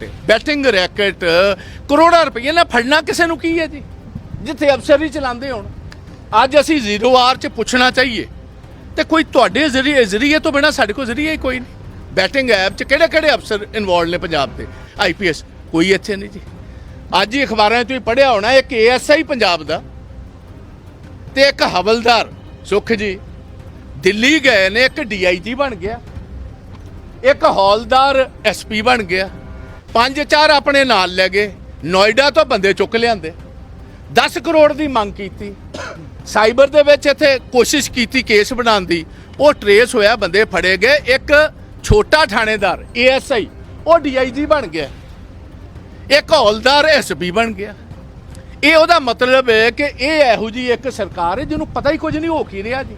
Batting racket, ਕਰੋੜਾਂ ਰੁਪਏ ਨਾਲ ਫੜਨਾ ਕਿਸੇ ਨੂੰ ਕੀ ਹੈ ਜੀ? ਜਿੱਥੇ ਅਫਸਰ ਹੀ ਚਲਾਉਂਦੇ ਹੋਣ। ਅੱਜ ਅਸੀਂ ਜ਼ੀਰੋ ਆਰ ਚ ਪੁੱਛਣਾ ਚਾਹੀਏ। ਤੇ ਕੋਈ ਤੁਹਾਡੇ ਜ਼ਰੀਏ ਜ਼ਰੀਏ ਤੋਂ ਬਿਨਾ ਸਾਡੇ ਕੋਲ ਜ਼ਰੀਏ ਹੀ ਕੋਈ ਨਹੀਂ। ਬੈਟਿੰਗ ਐਪ ਚ ਕਿਹੜੇ ਕਿਹੜੇ ਅਫਸਰ ਇਨਵੋਲਡ ਨੇ ਪੰਜਾਬ ਦੇ? ਆਈਪੀਐਸ ਕੋਈ ਇੱਥੇ ਨਹੀਂ ਜੀ। ਅੱਜ ਹੀ ਅਖਬਾਰਾਂ 'ਚ ਤੁਸੀਂ ਪੜ੍ਹਿਆ ਹੋਣਾ, ਇੱਕ ਏਐਸਆਈ ਪੰਜਾਬ ਦਾ ਤੇ ਇੱਕ ਹਵਲਦਾਰ। ਸੁਖ ਜੀ, ਦਿੱਲੀ ਗਏ ਨੇ, ਇੱਕ ਡੀਆਈਜੀ ਬਣ ਗਿਆ। ਇੱਕ ਹੌਲਦਾਰ ਐਸਪੀ ਬਣ ਗਿਆ। ਪੰਜ ਚਾਰ ਆਪਣੇ ਨਾਲ ਲੈ ਗਏ। ਨੋਇਡਾ ਤੋਂ ਬੰਦੇ ਚੁੱਕ ਲਿਆਂਦੇ। 10 ਕਰੋੜ ਦੀ ਮੰਗ ਕੀਤੀ। ਸਾਈਬਰ ਦੇ ਵਿੱਚ ਇੱਥੇ ਕੋਸ਼ਿਸ਼ ਕੀਤੀ ਕੇਸ ਬਣਾਉਣ ਦੀ। ਉਹ ਟਰੇਸ ਹੋਇਆ, ਬੰਦੇ ਫੜੇ ਗਏ। ਇੱਕ ਛੋਟਾ ਥਾਣੇਦਾਰ, ਏਐਸਆਈ, ਉਹ ਡੀਆਈਜੀ ਬਣ ਗਿਆ। ਇੱਕ ਹੌਲਦਾਰ ਐਸਪੀ ਬਣ ਗਿਆ। ਇਹ ਉਹਦਾ ਮਤਲਬ ਹੈ ਕਿ ਇਹ ਇਹੋ ਜੀ ਇੱਕ ਸਰਕਾਰ ਹੈ, ਜਿਹਨੂੰ ਪਤਾ ਹੀ ਕੁਝ ਨਹੀਂ ਹੋ ਕੀ ਰਿਹਾ ਜੀ?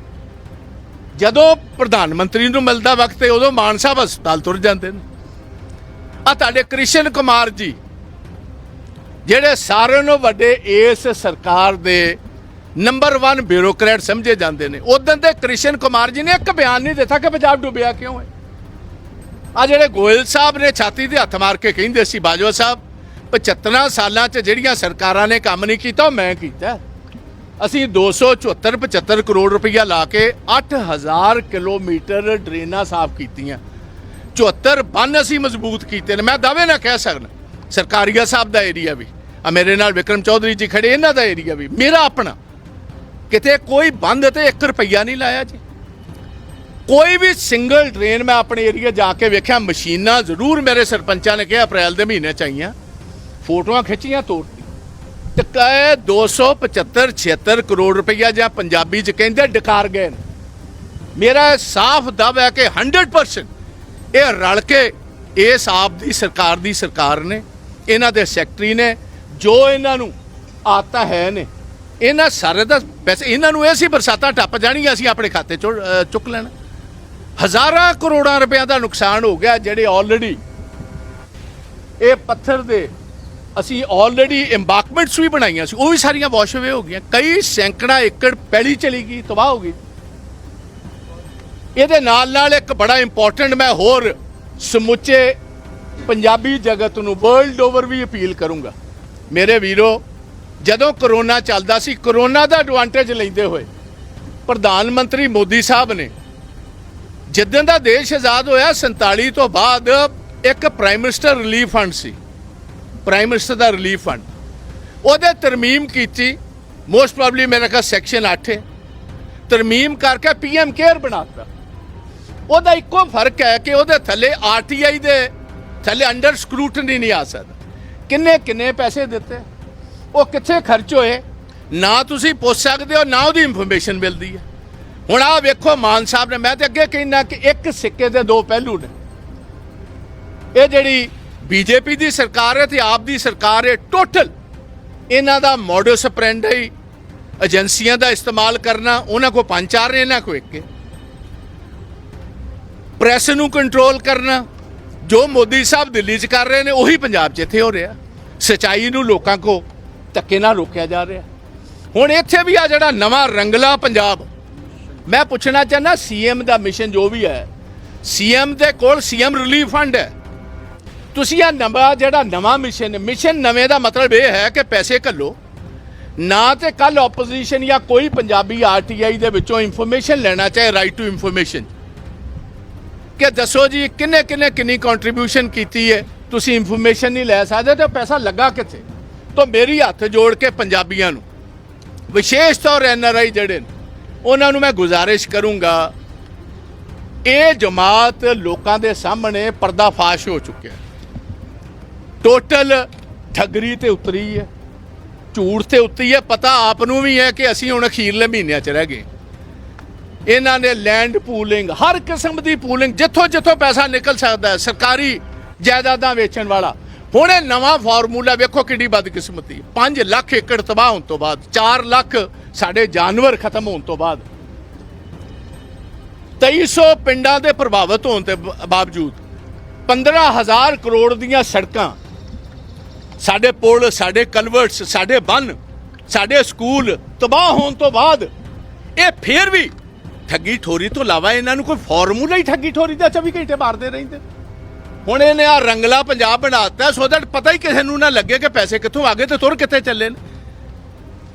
ਜਦੋਂ ਪ੍ਰਧਾਨ ਮੰਤਰੀ ਨੂੰ ਮਿਲਦਾ ਵਕਤ ਹੈ ਉਦੋਂ ਮਾਨ ਸਾਹਿਬ ਹਸਪਤਾਲ ਤੁਰ ਜਾਂਦੇ ਨੇ। ਆ ਤੁਹਾਡੇ ਕ੍ਰਿਸ਼ਨ ਕੁਮਾਰ ਜੀ, ਜਿਹੜੇ ਸਾਰਿਆਂ ਨੂੰ ਵੱਡੇ ਇਸ ਸਰਕਾਰ ਦੇ ਨੰਬਰ 1 ਬਿਊਰੋਕਰੇਟ ਸਮਝੇ ਜਾਂਦੇ ਨੇ। ਉਦੋਂ ਦੇ ਕ੍ਰਿਸ਼ਨ ਕੁਮਾਰ ਜੀ ਨੇ ਇੱਕ ਬਿਆਨ ਨਹੀਂ ਦਿੱਤਾ ਕਿ ਪੰਜਾਬ ਡੁੱਬਿਆ ਕਿਉਂ ਹੈ। ਆ ਜਿਹੜੇ ਗੋਇਲ ਸਾਹਿਬ ਨੇ ਛਾਤੀ ਤੇ ਹੱਥ ਮਾਰ ਕੇ ਕਹਿੰਦੇ ਸੀ, ਬਾਜਵਾ ਸਾਹਿਬ 75 ਸਾਲਾਂ 'ਚ ਜਿਹੜੀਆਂ ਸਰਕਾਰਾਂ ਨੇ ਕੰਮ ਨਹੀਂ ਕੀਤਾ, ਉਹ ਮੈਂ ਕੀਤਾ। ਅਸੀਂ 274 75 ਕਰੋੜ ਰੁਪਈਆ ਲਾ ਕੇ 8000 ਕਿਲੋਮੀਟਰ ਡਰੇਨਾਂ ਸਾਫ਼ ਕੀਤੀਆਂ। 74 ਬੰਨ ਅਸੀਂ ਮਜ਼ਬੂਤ ਕੀਤੇ ਨੇ। ਮੈਂ ਦਾਅਵੇ ਨਾਲ ਕਹਿ ਸਕਦਾ। ਸਰਕਾਰੀਆ ਸਾਹਿਬ ਦਾ ਏਰੀਆ ਵੀ, ਆ ਮੇਰੇ ਨਾਲ ਵਿਕਰਮ ਚੌਧਰੀ ਜੀ ਖੜੇ, ਇਹਨਾਂ ਦਾ ਏਰੀਆ ਵੀ। ਮੇਰਾ ਆਪਣਾ, ਕਿਤੇ ਕੋਈ ਬੰਦ ਤੇ 1 ਰੁਪਈਆ ਨਹੀਂ ਲਾਇਆ ਜੀ। ਕੋਈ ਵੀ ਸਿੰਗਲ ਟ੍ਰੇਨ ਮੈਂ ਆਪਣੇ ਏਰੀਆ ਜਾ ਕੇ ਵੇਖਿਆ, ਮਸ਼ੀਨਾਂ ਜ਼ਰੂਰ ਮੇਰੇ ਸਰਪੰਚਾਂ ਨੇ ਕਿਹਾ, ਅਪ੍ਰੈਲ ਦੇ ਮਹੀਨੇ 'ਚ ਆਈਆਂ। ਫੋਟੋਆਂ ਖਿੱਚੀਆਂ ਤੋੜਤੀ ਤੇ ਕਹੇ 275 76 ਕਰੋੜ ਰੁਪਈਆ ਜਾਂ ਪੰਜਾਬੀ ਚ ਕਹਿੰਦੇ ਡਕਾਰ ਗਏ ਨੇ। ਮੇਰਾ ਸਾਫ਼ ਦਾਅਵਾ ਹੈ ਕਿ 100% ਇਹ ਰਲ ਕੇ ਇਸ ਆਪ ਦੀ ਸਰਕਾਰ ਦੀ ਸਰਕਾਰ ਨੇ, ਇਹਨਾਂ ਦੇ ਸੈਕਟਰੀ ਨੇ, ਜੋ ਇਹਨਾਂ ਨੂੰ ਆਤਾ ਹੈ ਨੇ, ਇਹਨਾਂ ਸਾਰੇ ਦਾ ਵੈਸੇ ਇਹਨਾਂ ਨੂੰ ਇਹ ਸੀ ਬਰਸਾਤਾਂ ਟੱਪ ਜਾਣੀਆਂ, ਅਸੀਂ ਆਪਣੇ ਖਾਤੇ ਚੋਂ ਚੁੱਕ ਲੈਣਾ। ਹਜ਼ਾਰਾਂ ਕਰੋੜਾਂ ਰੁਪਏ ਦਾ ਨੁਕਸਾਨ ਹੋ ਗਿਆ, ਜਿਹੜੇ ਆਲਰੇਡੀ ਇਹ ਪੱਥਰ ਦੇ ਅਸੀਂ ਆਲਰੇਡੀ ਇੰਬਾਕਮੈਂਟਸ ਵੀ ਬਣਾਈਆਂ ਸੀ, ਉਹ ਵੀ ਸਾਰੀਆਂ ਵਾਸ਼ ਅਵੇ ਹੋ ਗਈਆਂ। ਕਈ ਸੈਂਕੜਾ ਏਕੜ ਪੈਲੀ ਚਲੀ ਗਈ, ਤਬਾਹ ਹੋ ਗਈ। ਇਹਦੇ ਨਾਲ ਨਾਲ ਇੱਕ ਬੜਾ ਇੰਪੋਰਟੈਂਟ ਮੈਂ ਹੋਰ ਸਮੁੱਚੇ ਪੰਜਾਬੀ ਜਗਤ ਨੂੰ ਵਰਲਡ ਓਵਰ ਵੀ ਅਪੀਲ ਕਰੂੰਗਾ। ਮੇਰੇ ਵੀਰੋ, ਜਦੋਂ ਕਰੋਨਾ ਚੱਲਦਾ ਸੀ ਕਰੋਨਾ ਦਾ ਐਡਵਾਂਟੇਜ ਲੈਂਦੇ ਹੋਏ ਪ੍ਰਧਾਨ ਮੰਤਰੀ ਮੋਦੀ ਸਾਹਿਬ ਨੇ ਜਿੱਦਣ ਦਾ ਦੇਸ਼ ਆਜ਼ਾਦ ਹੋਇਆ 47 ਤੋਂ ਬਾਅਦ ਇੱਕ ਪ੍ਰਾਈਮ ਮਿਨਿਸਟਰ ਰਿਲੀਫ ਫੰਡ ਸੀ। ਪ੍ਰਾਈਮ ਮਿਨਿਸਟਰ ਦਾ ਰਿਲੀਫ ਫੰਡ ਉਹਦੇ ਤਰਮੀਮ ਕੀਤੀ ਮੋਸਟ ਪ੍ਰੋਬਬਲੀ ਮੇਰਾ ਕਾ ਸੈਕਸ਼ਨ 8 ਹੈ ਤਰਮੀਮ ਕਰਕੇ ਪੀਐਮ ਕੇਅਰ ਬਣਾਤਾ ਉਹਦਾ ਇੱਕੋ ਫ਼ਰਕ ਹੈ ਕਿ ਉਹਦੇ ਥੱਲੇ ਆਰਟੀਆਈ ਦੇ ਥੱਲੇ ਅੰਡਰ ਸਕਰੂਟਨੀ ਨਹੀਂ ਆ ਸਕਦਾ। ਕਿੰਨੇ ਕਿੰਨੇ ਪੈਸੇ ਦਿੱਤੇ? ਉਹ ਕਿੱਥੇ ਖਰਚ ਹੋਏ? ਨਾ ਤੁਸੀਂ ਪੁੱਛ ਸਕਦੇ ਹੋ, ਨਾ ਉਹਦੀ ਇਨਫੋਰਮੇਸ਼ਨ ਮਿਲਦੀ ਹੈ। ਹੁਣ ਆ ਵੇਖੋ ਮਾਨ ਸਾਹਿਬ ਨੇ, ਮੈਂ ਤੇ ਅੱਗੇ ਕਹਿੰਦਾ ਕਿ ਇੱਕ ਸਿੱਕੇ ਦੇ ਦੋ ਪਹਿਲੂ ਨੇ। ਇਹ ਜਿਹੜੀ ਬੀਜੇਪੀ ਦੀ ਸਰਕਾਰ ਹੈ ਤੇ ਆਪ ਦੀ ਸਰਕਾਰ ਹੈ ਟੋਟਲ ਇਹਨਾਂ ਦਾ ਮੋਡਸ ਆਪਰੈਂਡੀ ਏਜੰਸੀਆਂ ਦਾ ਇਸਤੇਮਾਲ ਕਰਨਾ, ਉਹਨਾਂ ਕੋ ਪੰਜ ਚਾਰ ਨੇ, ਇਹਨਾਂ ਕੋ ਇੱਕ ਹੈ। ਪ੍ਰੈਸ ਨੂੰ ਕੰਟਰੋਲ ਕਰਨਾ, ਜੋ ਮੋਦੀ ਸਾਹਿਬ ਦਿੱਲੀ 'ਚ ਕਰ ਰਹੇ ਨੇ, ਉਹੀ ਪੰਜਾਬ 'ਚ ਇੱਥੇ ਹੋ ਰਿਹਾ। ਸਚਾਈ ਨੂੰ ਲੋਕਾਂ ਕੋ ਧੱਕੇ ਨਾਲ ਰੋਕਿਆ ਜਾ ਰਿਹਾ। ਹੁਣ ਇੱਥੇ ਵੀ ਆ ਜਿਹੜਾ ਨਵਾਂ ਰੰਗਲਾ ਪੰਜਾਬ। ਮੈਂ ਪੁੱਛਣਾ ਚਾਹੁੰਦਾ ਸੀਐਮ ਦਾ ਮਿਸ਼ਨ ਜੋ ਵੀ ਹੈ ਸੀਐਮ ਦੇ ਕੋਲ ਸੀਐਮ ਰਿਲੀਫ ਫੰਡ ਹੈ। ਤੁਸੀਂ ਇਹ ਨਵਾਂ ਜਿਹੜਾ ਨਵਾਂ ਮਿਸ਼ਨ ਮਿਸ਼ਨ ਨਵੇਂ ਦਾ ਮਤਲਬ ਇਹ ਹੈ ਕਿ ਪੈਸੇ ਘੱਲੋ। ਨਾ ਤੇ ਕੱਲ ਆਪੋਜੀਸ਼ਨ ਜਾਂ ਕੋਈ ਪੰਜਾਬੀ ਆਰਟੀਆਈ ਦੇ ਵਿੱਚੋਂ ਇਨਫੋਰਮੇਸ਼ਨ ਲੈਣਾ, ਚਾਹੇ ਰਾਈਟ ਟੂ ਇਨਫੋਰਮੇਸ਼ਨ ਕਿ ਦੱਸੋ ਜੀ, ਕਿੰਨੇ ਕਿੰਨੇ ਕਿੰਨੀ ਕੰਟਰੀਬਿਊਸ਼ਨ ਕੀਤੀ ਹੈ ਤੁਸੀਂ ਇਨਫੋਰਮੇਸ਼ਨ ਨਹੀਂ ਲੈ ਸਕਦੇ ਤੇ ਉਹ ਪੈਸਾ ਲੱਗਾ ਕਿੱਥੇ? ਤਾਂ ਮੇਰੀ ਹੱਥ ਜੋੜ ਕੇ ਪੰਜਾਬੀਆਂ ਨੂੰ, ਵਿਸ਼ੇਸ਼ ਤੌਰ ਐਨਆਰਆਈ ਜਿਹੜੇ ਨੇ, ਉਹਨਾਂ ਨੂੰ ਮੈਂ ਗੁਜ਼ਾਰਿਸ਼ ਕਰੂੰਗਾ, ਇਹ ਜਮਾਤ ਲੋਕਾਂ ਦੇ ਸਾਹਮਣੇ ਪਰਦਾਫਾਸ਼ ਹੋ ਚੁੱਕਿਆ ਟੋਟਲ ਠੱਗਰੀ ਤੇ ਉਤਰੀ ਹੈ, ਝੂਠ ਤੇ ਉਤਰੀ ਹੈ, ਪਤਾ ਆਪ ਨੂੰ ਵੀ ਹੈ ਕਿ ਅਸੀਂ ਹੁਣ ਅਖੀਰਲੇ ਮਹੀਨਿਆਂ 'ਚ ਰਹਿ ਗਏ ਇਹਨਾਂ ਨੇ ਲੈਂਡ ਪੂਲਿੰਗ ਹਰ ਕਿਸਮ ਦੀ ਪੂਲਿੰਗ ਜਿੱਥੋਂ ਜਿੱਥੋਂ ਪੈਸਾ ਨਿਕਲ ਸਕਦਾ ਹੈ, ਸਰਕਾਰੀ ਜਾਇਦਾਦਾਂ ਵੇਚਣ ਵਾਲਾ। ਹੁਣ ਇਹ ਨਵਾਂ ਫਾਰਮੂਲਾ ਵੇਖੋ ਕਿੰਨੀ ਬਦਕਿਸਮਤੀ 5 ਲੱਖ ਏਕੜ ਤਬਾਹ ਹੋਣ ਤੋਂ ਬਾਅਦ 4 ਲੱਖ ਸਾਡੇ ਜਾਨਵਰ ਖਤਮ ਹੋਣ ਤੋਂ ਬਾਅਦ। 2300 ਪਿੰਡਾਂ ਦੇ ਪ੍ਰਭਾਵਿਤ ਹੋਣ ਦੇ ਬ- ਬਾਵਜੂਦ 15000 ਕਰੋੜ ਦੀਆਂ ਸੜਕਾਂ, ਸਾਡੇ ਪੁਲ, ਸਾਡੇ ਕਲਵਰਟਸ ਸਾਡੇ ਬੰਨ, ਸਾਡੇ ਸਕੂਲ ਤਬਾਹ ਹੋਣ ਤੋਂ ਬਾਅਦ, ਇਹ ਫੇਰ ਵੀ ਠੱਗੀ ਠੋਰੀ ਤੋਂ ਇਲਾਵਾ ਇਹਨਾਂ ਨੂੰ ਕੋਈ ਫਾਰਮੂਲਾ ਹੀ ਠੱਗੀ ਠੋਰੀ ਦਾ 24 ਘੰਟੇ ਮਾਰਦੇ ਰਹਿੰਦੇ। ਹੁਣ ਇਹਨੇ ਆ ਰੰਗਲਾ ਪੰਜਾਬ ਬਣਾਤਾ, ਸੋ ਦੈਟ ਪਤਾ ਹੀ ਕਿਸੇ ਨੂੰ ਨਾ ਲੱਗੇ ਕਿ ਪੈਸੇ ਕਿੱਥੋਂ ਆ ਗਏ ਤੇ ਤੁਰ ਕਿੱਥੇ ਚੱਲੇ ਨੇ।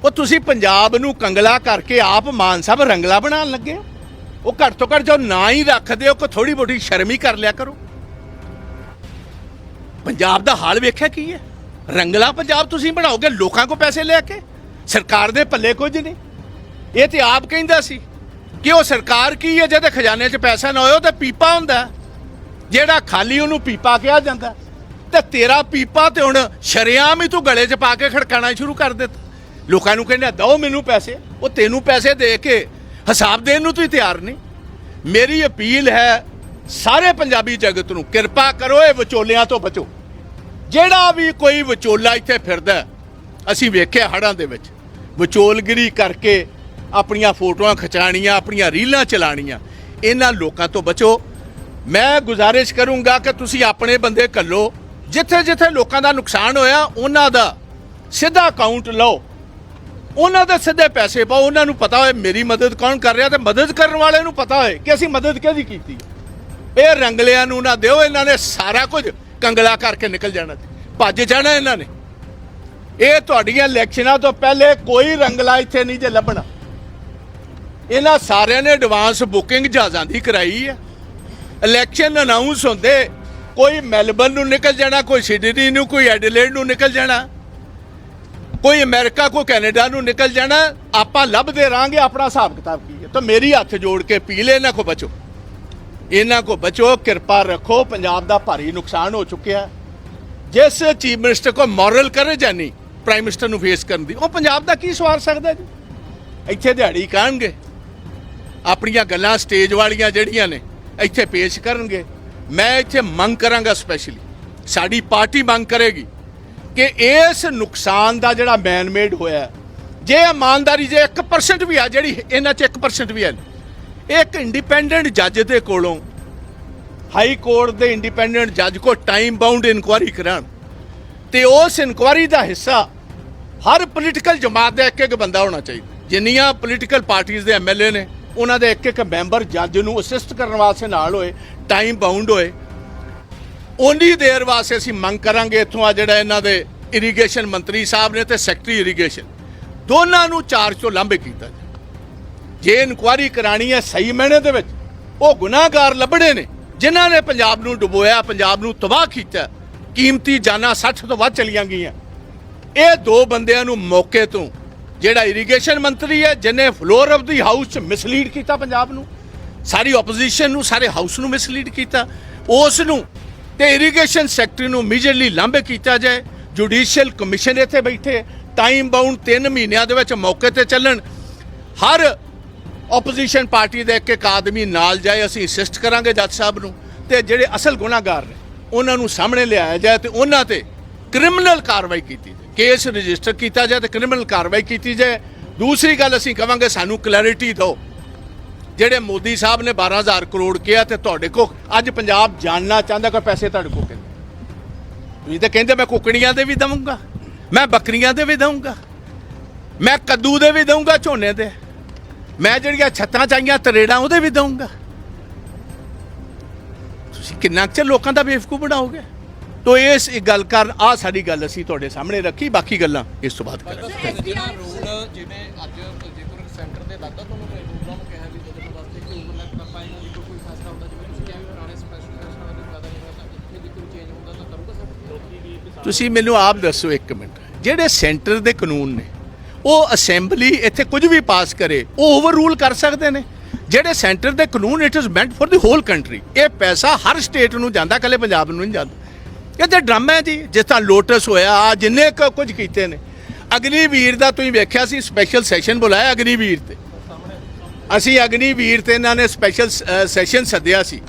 ਉਹ ਤੁਸੀਂ ਪੰਜਾਬ ਨੂੰ ਕੰਗਲਾ ਕਰਕੇ ਆਪ ਮਾਨ ਸਾਹਿਬ ਰੰਗਲਾ ਬਣਾਉਣ ਲੱਗੇ ਉਹ ਘੱਟ ਤੋਂ ਘੱਟ ਜੋ ਨਾ ਹੀ ਰੱਖਦੇ ਹੋ ਕੋ ਥੋੜੀ ਬੋਟੀ ਸ਼ਰਮ ਕਰ ਲਿਆ ਕਰੋ। ਪੰਜਾਬ ਦਾ ਹਾਲ ਵੇਖਿਆ ਕੀ ਹੈ? ਰੰਗਲਾ ਪੰਜਾਬ ਤੁਸੀਂ ਬਣਾਓਗੇ ਲੋਕਾਂ ਕੋ ਪੈਸੇ ਲੈ ਕੇ? ਸਰਕਾਰ ਦੇ ਪੱਲੇ ਕੁਝ ਨਹੀਂ। ਇਹ ਤੇ ਆਪ ਕਹਿੰਦਾ ਸੀ। ਕਿ ਉਹ ਸਰਕਾਰ ਕੀ ਹੈ ਜਿਹਦੇ ਖਜ਼ਾਨੇ 'ਚ ਪੈਸਾ ਨਾ ਹੋਏ ਉਹ ਤੇ ਪੀਪਾ ਹੁੰਦਾ ਜਿਹੜਾ ਖਾਲੀ ਉਹਨੂੰ ਪੀਪਾ ਕਿਹਾ ਜਾਂਦਾ ਹੈ। ਤੇ ਤੇਰਾ ਪੀਪਾ ਤੇ ਹੁਣ ਸ਼ਰਿਆਮ ਹੀ ਤੂੰ ਗਲੇ 'ਚ ਪਾ ਕੇ ਖੜਕਾਣਾ ਸ਼ੁਰੂ ਕਰ ਦਿੱਤਾ। ਲੋਕਾਂ ਨੂੰ ਕਹਿੰਦਾ ਦਓ ਮੈਨੂੰ ਪੈਸੇ, ਉਹ ਤੈਨੂੰ ਪੈਸੇ ਦੇ ਕੇ ਹਿਸਾਬ ਦੇਣ ਨੂੰ ਤੂੰ ਤਿਆਰ ਨਹੀਂ। ਮੇਰੀ ਅਪੀਲ ਹੈ ਸਾਰੇ ਪੰਜਾਬੀ ਜਗਤ ਨੂੰ, ਕਿਰਪਾ ਕਰੋ ਇਹ ਵਿਚੋਲਿਆਂ ਤੋਂ ਬਚੋ। ਜਿਹੜਾ ਵੀ ਕੋਈ ਵਿਚੋਲਾ ਇੱਥੇ ਫਿਰਦਾ ਅਸੀਂ ਵੇਖਿਆ ਹੜਾਂ ਦੇ ਵਿੱਚ, ਵਿਚੋਲਗਿਰੀ ਕਰਕੇ ਆਪਣੀਆਂ ਫੋਟੋਆਂ ਖਿਚਾਣੀਆਂ ਆਪਣੀਆਂ ਰੀਲਾਂ ਚਲਾਣੀਆਂ ਇਹਨਾਂ ਲੋਕਾਂ ਤੋਂ ਬਚੋ। ਮੈਂ ਗੁਜ਼ਾਰਿਸ਼ ਕਰੂੰਗਾ ਕਿ ਤੁਸੀਂ ਆਪਣੇ ਬੰਦੇ ਕੱਲੋ ਜਿੱਥੇ ਜਿੱਥੇ ਲੋਕਾਂ ਦਾ ਨੁਕਸਾਨ ਹੋਇਆ, ਉਹਨਾਂ ਦਾ ਸਿੱਧਾ ਅਕਾਊਂਟ ਲਓ। ਉਹਨਾਂ ਦੇ ਸਿੱਧੇ ਪੈਸੇ ਪਾਓ। ਉਹਨਾਂ ਨੂੰ ਪਤਾ ਹੋਏ ਮੇਰੀ ਮਦਦ ਕੌਣ ਕਰ ਰਿਹਾ ਤੇ ਮਦਦ ਕਰਨ ਵਾਲੇ ਨੂੰ ਪਤਾ ਹੋਏ ਕਿ ਅਸੀਂ ਮਦਦ ਕਿਹਦੀ ਕੀਤੀ। ਇਹ ਰੰਗਲਿਆਂ ਨੂੰ ਨਾ ਦਿਓ। ਇਹਨਾਂ ਨੇ ਸਾਰਾ ਕੁਝ ਕੰਗਲਾ ਕਰਕੇ ਨਿਕਲ ਜਾਣਾ ਭੱਜ ਜਾਣਾ ਇਹਨਾਂ ਨੇ। ਇਹ ਤੁਹਾਡੀਆਂ ਇਲੈਕਸ਼ਨਾਂ ਤੋਂ ਪਹਿਲੇ ਕੋਈ ਰੰਗਲਾ ਇੱਥੇ ਨਹੀਂ ਜੇ ਲੱਭਣਾ। ਇਹਨਾਂ ਸਾਰਿਆਂ ਨੇ ਐਡਵਾਂਸ ਬੁਕਿੰਗ ਜਹਾਜ਼ਾਂ ਦੀ ਕਰਾਈ ਹੈ। ਇਲੈਕਸ਼ਨ ਅਨਾਉਂਸ ਹੁੰਦੇ, ਕੋਈ ਮੈਲਬਨ ਨੂੰ ਨਿਕਲ ਜਾਣਾ, ਕੋਈ ਸਿਡਨੀ ਨੂੰ, ਕੋਈ ਐਡਲੇਡ ਨੂੰ ਨਿਕਲ ਜਾਣਾ, ਕੋਈ ਅਮਰੀਕਾ, ਕੋਈ ਕੈਨੇਡਾ ਨੂੰ ਨਿਕਲ ਜਾਣਾ, ਆਪਾਂ ਲੱਭਦੇ ਰਾਂਗੇ ਆਪਣਾ ਹਿਸਾਬ ਕਿਤਾਬ ਕੀ ਹੈ। ਤਾਂ ਮੇਰੀ ਹੱਥ ਜੋੜ ਕੇ ਪੀ ਲੈ ਇਹਨਾਂ ਕੋ ਬਚੋ। ਇਹਨਾਂ ਕੋ ਬਚੋ, ਕਿਰਪਾ ਰੱਖੋ, ਪੰਜਾਬ ਦਾ ਭਾਰੀ ਨੁਕਸਾਨ ਹੋ ਚੁੱਕਿਆ ਜਿਸ ਚੀਫ ਮਿਨਿਸਟਰ ਕੋ ਮੋਰਲ ਕਰੇਜ ਹੈ ਨਹੀਂ, ਪ੍ਰਾਈਮ ਮਿਨਿਸਟਰ ਨੂੰ ਫੇਸ ਕਰਨ ਦੀ, ਉਹ ਪੰਜਾਬ ਦਾ ਕੀ ਸਵਾਰ ਸਕਦਾ ਜੀ? ਇੱਥੇ ਦਿਹਾੜੀ ਕਾਣਗੇ। ਆਪਣੀਆਂ ਗੱਲਾਂ ਸਟੇਜ ਵਾਲੀਆਂ ਜਿਹੜੀਆਂ ਨੇ, ਇੱਥੇ ਪੇਸ਼ ਕਰਨਗੇ। ਮੈਂ ਇੱਥੇ ਮੰਗ ਕਰਾਂਗਾ ਸਪੈਸ਼ਲੀ ਸਾਡੀ ਪਾਰਟੀ ਮੰਗ ਕਰੇਗੀ ਕਿ ਇਸ ਨੁਕਸਾਨ ਦਾ ਜਿਹੜਾ ਮੈਨਮੇਡ ਹੋਇਆ ਜੇ ਇਮਾਨਦਾਰੀ ਜੇ 1% ਵੀ ਆ, ਜਿਹੜੀ ਇਹਨਾਂ 'ਚ 1% ਵੀ ਹੈ ਇੱਕ ਇੰਡੀਪੈਂਡੈਂਟ ਜੱਜ ਦੇ ਕੋਲੋਂ ਹਾਈ ਕੋਰਟ ਦੇ ਇੰਡੀਪੈਂਡੈਂਟ ਜੱਜ ਕੋ ਟਾਈਮ ਬਾਉਂਡ ਇਨਕੁਆਰੀ ਕਰਾਉਣ, ਤੇ ਉਸ ਇਨਕੁਆਰੀ ਦਾ ਹਿੱਸਾ ਹਰ ਪੋਲੀਟੀਕਲ ਜਮਾਤ ਦਾ ਇੱਕ ਇੱਕ ਬੰਦਾ ਹੋਣਾ ਚਾਹੀਦਾ। ਜਿੰਨੀਆਂ ਪੋਲੀਟੀਕਲ ਪਾਰਟੀਆਂ ਦੇ ਐਮਐਲਏ ਨੇ ਉਹਨਾਂ ਦੇ ਇੱਕ ਇੱਕ ਮੈਂਬਰ ਜੱਜ ਨੂੰ ਅਸਿਸਟ ਕਰਨ ਵਾਸਤੇ ਨਾਲ ਹੋਏ ਟਾਈਮ ਬਾਉਂਡ ਹੋਏ। ਉਨੀ ਦੇਰ ਵਾਸਤੇ ਅਸੀਂ ਮੰਗ ਕਰਾਂਗੇ ਇੱਥੋਂ ਆ ਜਿਹੜਾ ਇਹਨਾਂ ਦੇ ਇਰੀਗੇਸ਼ਨ ਮੰਤਰੀ ਸਾਹਿਬ ਨੇ ਤੇ ਸੈਕਟਰੀ ਇਰੀਗੇਸ਼ਨ ਦੋਨਾਂ ਨੂੰ ਚਾਰਜ ਤੋਂ ਲਾਂਭੇ ਕੀਤਾ ਜਾਏ। ਜੇ ਇਨਕੁਆਰੀ ਕਰਾਣੀ ਹੈ ਸਹੀ ਮੈਨੇ ਦੇ ਵਿੱਚ, ਉਹ ਗੁਨਾਹਗਾਰ ਲੱਭਣੇ ਨੇ, ਜਿਨ੍ਹਾਂ ਨੇ ਪੰਜਾਬ ਨੂੰ ਡੁਬੋਇਆ, ਪੰਜਾਬ ਨੂੰ ਤਬਾਹ ਕੀਤਾ, ਕੀਮਤੀ ਜਾਨਾਂ 60 ਤੋਂ ਵੱਧ ਚਲੀਆਂ ਗਈਆਂ। ਇਹ ਦੋ ਬੰਦਿਆਂ ਨੂੰ ਮੌਕੇ ਤੋਂ ਜਿਹੜਾ ਇਰੀਗੇਸ਼ਨ ਮੰਤਰੀ ਹੈ ਜਿਨੇ ਫਲੋਰ ਆਫ ਦੀ ਹਾਊਸ ਚ ਮਿਸਲੀਡ ਕੀਤਾ ਪੰਜਾਬ ਨੂੰ, ਸਾਰੀ ਆਪੋਜੀਸ਼ਨ ਨੂੰ, ਸਾਰੇ ਹਾਊਸ ਨੂੰ ਮਿਸਲੀਡ ਕੀਤਾ, ਉਸ ਨੂੰ ਤੇ ਇਰੀਗੇਸ਼ਨ ਸੈਕਟਰੀ ਨੂੰ ਇਮੀਡੀਏਟਲੀ ਲਾਂਭੇ ਕੀਤਾ ਜਾਏ ਜੁਡੀਸ਼ੀਅਲ ਕਮਿਸ਼ਨ ਇੱਥੇ ਬੈਠੇ ਟਾਈਮ ਬਾਉਂਡ 3 ਮਹੀਨਿਆਂ ਦੇ ਵਿੱਚ ਮੌਕੇ ਤੇ ਚੱਲਣ, ਹਰ ਆਪੋਜੀਸ਼ਨ ਪਾਰਟੀ ਦੇ ਇੱਕ ਇੱਕ ਆਦਮੀ ਨਾਲ ਜਾਏ, ਅਸੀਂ ਅਸਿਸਟ ਕਰਾਂਗੇ ਜੱਜ ਸਾਹਿਬ ਨੂੰ, ਤੇ ਜਿਹੜੇ ਅਸਲ ਗੁਨਾਹਗਾਰ ਨੇ, ਉਹਨਾਂ ਨੂੰ ਸਾਹਮਣੇ ਲਿਆਇਆ ਜਾਏ ਤੇ ਉਹਨਾਂ ਤੇ ਕ੍ਰਿਮੀਨਲ ਕਾਰਵਾਈ ਕੀਤੀ ਜਾਏ। ਕੇਸ ਰਜਿਸਟਰ ਕੀਤਾ ਜਾਏ ਤੇ ਕ੍ਰਿਮੀਨਲ ਕਾਰਵਾਈ ਕੀਤੀ ਜਾਏ। ਦੂਸਰੀ ਗੱਲ ਅਸੀਂ ਕਵਾਂਗੇ, ਸਾਨੂੰ ਕਲੈਰਿਟੀ ਦਿਓ। ਜਿਹੜੇ ਮੋਦੀ ਸਾਹਿਬ ਨੇ 12000 ਕਰੋੜ ਕਿਹਾ ਤੇ ਤੁਹਾਡੇ ਕੋ ਅੱਜ ਪੰਜਾਬ ਜਾਣਨਾ ਚਾਹੁੰਦਾ ਕੋਈ ਪੈਸੇ ਤੁਹਾਡੇ ਕੋ ਕਿੰਨੇ? ਤੁਸੀਂ ਤਾਂ ਕਹਿੰਦੇ ਮੈਂ ਕੁਕੜੀਆਂ ਦੇ ਵੀ ਦਵਾਂਗਾ ਮੈਂ ਬੱਕਰੀਆਂ ਦੇ ਵੀ ਦਵਾਂਗਾ ਮੈਂ ਕੱਦੂ ਦੇ ਵੀ ਦਵਾਂਗਾ ਝੋਨੇ ਦੇ। ਮੈਂ ਜਿਹੜੀਆਂ ਛੱਤਾਂ ਚਾਹੀਆਂ, ਤਰੇੜਾਂ ਉਹਦੇ ਵੀ ਦਊਂਗਾ। ਤੁਸੀਂ ਕਿੰਨਾ ਕੁ ਚਿਰ ਲੋਕਾਂ ਦਾ ਬੇਵਕੂਫ ਬਣਾਓਗੇ? ਤੋ ਇਸ ਇੱਕ ਗੱਲ ਕਰਨ ਆ ਸਾਡੀ ਗੱਲ ਅਸੀਂ ਤੁਹਾਡੇ ਸਾਹਮਣੇ ਰੱਖੀ ਬਾਕੀ ਗੱਲਾਂ ਇਸ ਤੋਂ ਬਾਅਦ ਕਰਾਂਗੇ। ਰੂਲ ਜਿਵੇਂ ਅੱਜ ਜੇਕਰ ਸੈਂਟਰ ਦੇ ਲੱਗਦਾ ਤੁਹਾਨੂੰ ਕੋਈ ਨੂੰ ਕਿਹਾ ਵੀ ਉਹਦੇ ਵਾਸਤੇ ਕਿ ਓਵਰਲੈਪ ਇਹਨਾਂ ਦੀ ਕੋਈ ਫੈਸਲਾ ਹੁੰਦਾ ਜਿਵੇਂ ਤੁਸੀਂ ਕਿਹਾ ਪੁਰਾਣੇ ਸਪੈਸ਼ਲ ਫੈਸਲਾ ਦਾ ਜ਼ਿਆਦਾ ਨਹੀਂ ਤਾਂ ਇੱਥੇ ਵੀ ਕੋਈ ਚੇਂਜ ਹੁੰਦਾ ਤਾਂ ਕਰੂਗਾ ਸਰ? ਲੋਕੀ ਵੀ ਤੁਸੀਂ ਮੈਨੂੰ ਆਪ ਦੱਸੋ ਇੱਕ ਮਿੰਟ। ਜਿਹੜੇ ਸੈਂਟਰ ਦੇ ਕਾਨੂੰਨ ਨੇ ਉਹ ਅਸੈਂਬਲੀ ਇੱਥੇ ਕੁਝ ਵੀ ਪਾਸ ਕਰੇ ਉਹ ਓਵਰ ਰੂਲ ਕਰ ਸਕਦੇ ਨੇ। ਜਿਹੜੇ ਸੈਂਟਰ ਦੇ ਕਾਨੂੰਨ it is meant for the whole country ਇਹ ਪੈਸਾ ਹਰ ਸਟੇਟ ਨੂੰ ਜਾਂਦਾ ਕੱਲੇ ਪੰਜਾਬ ਨੂੰ ਨਹੀਂ ਜਾਂਦਾ। ਇਹ ਤੇ ਡਰਾਮਾ ਹੈ ਜੀ, ਜਿਸ ਤਰ੍ਹਾਂ ਲੋਟਸ ਹੋਇਆ ਆ ਜਿੰਨੇ ਕੁ ਕੁਝ ਕੀਤੇ ਨੇ। ਅਗਨੀਵੀਰ ਦਾ ਤੁਸੀਂ ਵੇਖਿਆ ਸੀ ਸਪੈਸ਼ਲ ਸੈਸ਼ਨ ਬੁਲਾਇਆ ਅਗਨੀਵੀਰ ਤੇ। ਅਸੀਂ ਅਗਨੀਵੀਰ ਤੇ ਇਹਨਾਂ ਨੇ ਸਪੈਸ਼ਲ ਸੈਸ਼ਨ ਸੱਦਿਆ ਸੀ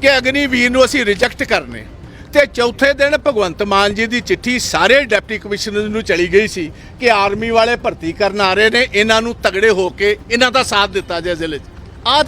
ਕਿ ਅਗਨੀਵੀਰ ਨੂੰ ਅਸੀਂ ਰਿਜੈਕਟ ਕਰਨੇ। ਤੇ ਚੌਥੇ ਦਿਨ ਭਗਵੰਤ ਮਾਨ ਜੀ ਦੀ ਚਿੱਠੀ ਸਾਰੇ ਡਿਪਟੀ ਕਮਿਸ਼ਨਰ ਨੂੰ ਚਲੀ ਗਈ ਸੀ ਕਿ ਆਰਮੀ ਵਾਲੇ ਭਰਤੀ ਕਰਨ ਆ ਰਹੇ ਨੇ, ਇਹਨਾਂ ਨੂੰ ਤਗੜੇ ਹੋ ਕੇ ਇਹਨਾਂ ਦਾ ਸਾਥ ਦਿੱਤਾ ਜਾਏ ਜ਼ਿਲ੍ਹੇ 'ਚ। ਆਹ